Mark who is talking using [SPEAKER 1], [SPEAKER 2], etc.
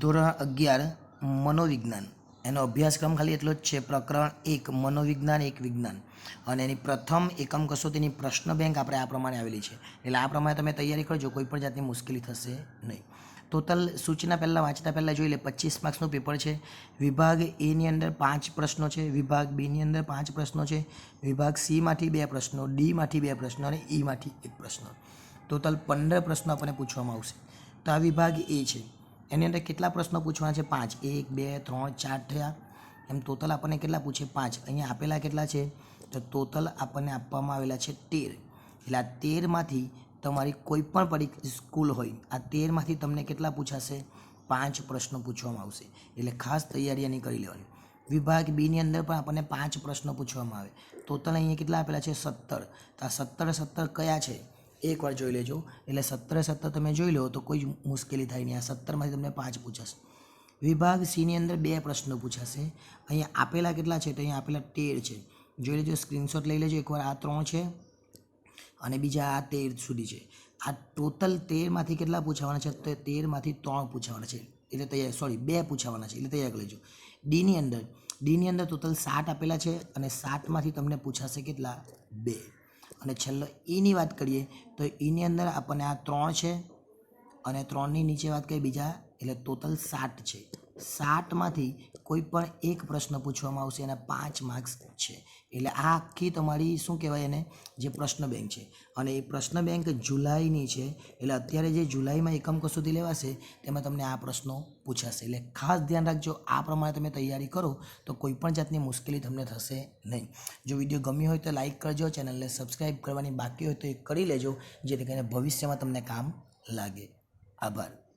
[SPEAKER 1] ધોરણ અગિયાર, મનોવિજ્ઞાન. એનો અભ્યાસક્રમ ખાલી એટલો જ છે, પ્રકરણ એક, મનોવિજ્ઞાન, એક વિજ્ઞાન. અને એની પ્રથમ એકમ કસોટીની પ્રશ્ન બેંક આપણે આ પ્રમાણે આવેલી છે. એટલે આ પ્રમાણે તમે તૈયારી કરજો, કોઈ પણ જાતની મુશ્કેલી થશે નહીં. ટોટલ સૂચના પહેલાં, વાંચતા પહેલાં જોઈ લે, પચીસ માર્ક્સનું પેપર છે. વિભાગ એની અંદર પાંચ પ્રશ્નો છે, વિભાગ બીની અંદર પાંચ પ્રશ્નો છે, વિભાગ સીમાંથી બે પ્રશ્નો ડીમાંથી બે પ્રશ્નો અને ઈમાંથી એક પ્રશ્ન. ટોટલ પંદર પ્રશ્નો આપણને પૂછવામાં આવશે. તો આ વિભાગ એ છે. એની અંદર કેટલા પ્રશ્નો પૂછવાના છે? પાંચ. એક, બે, ત્રણ, ચાર થયા. એમ ટોટલ આપણને કેટલા પૂછે? પાંચ. અહીંયા આપેલા કેટલા છે? તો ટોટલ આપણને આપવામાં આવેલા છે તેર. એટલે આ તેરમાંથી તમારી કોઈ પણ પરી સ્કૂલ હોય, આ તેરમાંથી તમને કેટલા પૂછાશે? પાંચ પ્રશ્નો પૂછવામાં આવશે. એટલે ખાસ તૈયારી એની કરી લેવાની. વિભાગ બીની અંદર પણ આપણને પાંચ પ્રશ્નો પૂછવામાં આવે. ટોટલ અહીંયા કેટલા આપેલા છે? સત્તર. તો આ સત્તર સત્તર કયા છે? એકવાર જોઈ લેજો. એટલે સત્તરે સત્તર તમે જોઈ લો તો કોઈ મુશ્કેલી થાય નહીં. આ સત્તરમાંથી તમને પાંચ પૂછાશે. વિભાગ સીની અંદર બે પ્રશ્નો પૂછાશે. અહીંયા આપેલા કેટલા છે તો અહીંયા આપેલા તેર છે. જોઈ લેજો સ્ક્રીનશોટ લઈ લેજો. એકવાર આ ત્રણ છે અને બીજા આ તેર સુધી છે. આ ટોટલ તેરમાંથી કેટલા પૂછાવાના છે? તો તેરમાંથી ત્રણ પૂછાવાના છે. એટલે તૈયાર સોરી બે પૂછાવાના છે. એટલે તૈયાર કરી લેજો. ડીની અંદર ડીની અંદર ટોટલ સાત આપેલા છે અને સાતમાંથી તમને પૂછાશે કેટલા? બે. અને છેલ્લો ઈની વાત કરીએ તો ઈની અંદર આપણને આ ત્રણ છે અને ત્રણની નીચે વાત કરીએ બીજા, એટલે ટોટલ સાત છે. સાતમાંથી કોઈ પણ એક પ્રશ્ન પૂછવામાં આવશે, એના પાંચ માર્ક્સ છે. એટલે આ આખી તમારી, શું કહેવાય એને, જે પ્રશ્ન બેંક છે. અને એ પ્રશ્ન બેંક જુલાઈની છે, એટલે અત્યારે જે જુલાઈમાં એકમ કસોટી લેવાશે, તેમાં તમને આ પ્રશ્નો પૂછાશે. એટલે ખાસ ધ્યાન રાખજો, આ પ્રમાણે તમે તૈયારી કરો, તો કોઈ પણ જાતની મુશ્કેલી તમને થશે નહીં. જો વીડિયો ગમ્યો હોય તો લાઈક કરજો, ચેનલને સબસ્ક્રાઈબ કરવાની બાકી હોય તો એ કરી લેજો, જેથી કરીને ભવિષ્યમાં તમને કામ લાગે. આભાર.